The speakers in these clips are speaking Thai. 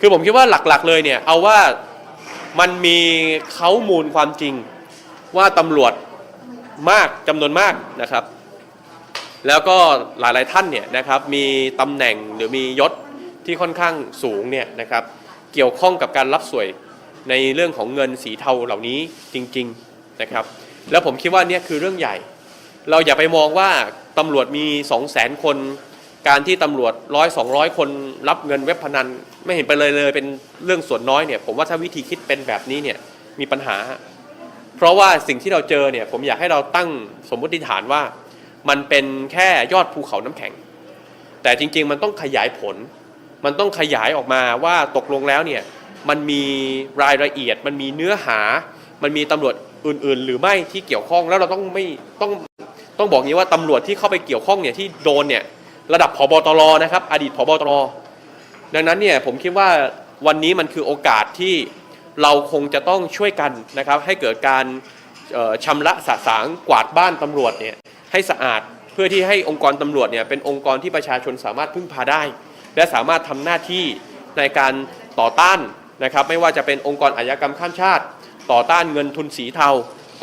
คือผมคิดว่าหลักๆ เลยเนี่ยเอาว่ามันมีเขามูลความจริงว่าตำรวจมากจำนวนมากนะครับ แล้วก็หลายๆท่านเนี่ยนะครับมีตำแหน่งหรือมียศที่ค่อนข้างสูงเนี่ยนะครับ เกี่ยวข้องกับการรับสวยในเรื่องของเงินสีเทาเหล่านี้จริง ๆนะครับ แล้วผมคิดว่าเนี่ยคือเรื่องใหญ่ เราอย่าไปมองว่าตำรวจมี 2 0 0 0 0 0 คน การที่ตำรวจร้อยสองร้อยคนรับเงินเว็บพนัน ไม่เห็นไปเลยเลยเป็นเรื่องส่วนน้อยเนี่ยผมว่าถ้าวิธีคิดเป็นแบบนี้เนี่ยมีปัญหา เพราะว่าสิ่งที่เราเจอเนี่ยผมอยากให้เราตั้งสมมติฐานว่า มันเป็นแค่ยอดภูเขาน้ำแข็ง แต่จริง ๆ มันต้องขยายผล มันต้องขยายออกมาว่าตกลงแล้วเนี่ยมันมีรายละเอียด มันมีเนื้อหา มันมีตำรวจอื่น ๆ หรือไม่ที่เกี่ยวข้องแล้วเราต้องไม่ต้องต้องบอกงี้ว่าตำรวจที่เข้าไปเกี่ยวข้องเนี่ยที่โดนเนี่ย ระดับผบตรนะครับ อดีตผบตรดังนั้นเนี่ยผมคิดว่าวันนี้มันคือโอกาสที่เราคงจะต้องช่วยกันนะครับ ให้เกิดการชำระสะสางกวาดบ้านตำรวจเนี่ยให้สะอาดเพื่อที่ให้องค์กรตำรวจเนี่ยเป็นองค์กรที่ประชาชนสามารถพึ่งพาได้ และสามารถทำหน้าที่ในการต่อต้านนะครับ ไม่ว่าจะเป็นองค์กรอาชญากรรมข้ามชาติ ต่อต้านเงินทุนสีเทา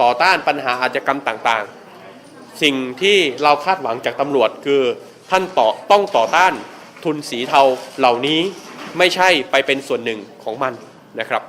ต่อต้านปัญหาอาชญากรรมต่างๆ สิ่งที่เราคาดหวังจากตำรวจคือท่านต่อต้องต่อต้านทุนสีเทาเหล่านี้ไม่ใช่ไปเป็นส่วนหนึ่งของมันนะครับ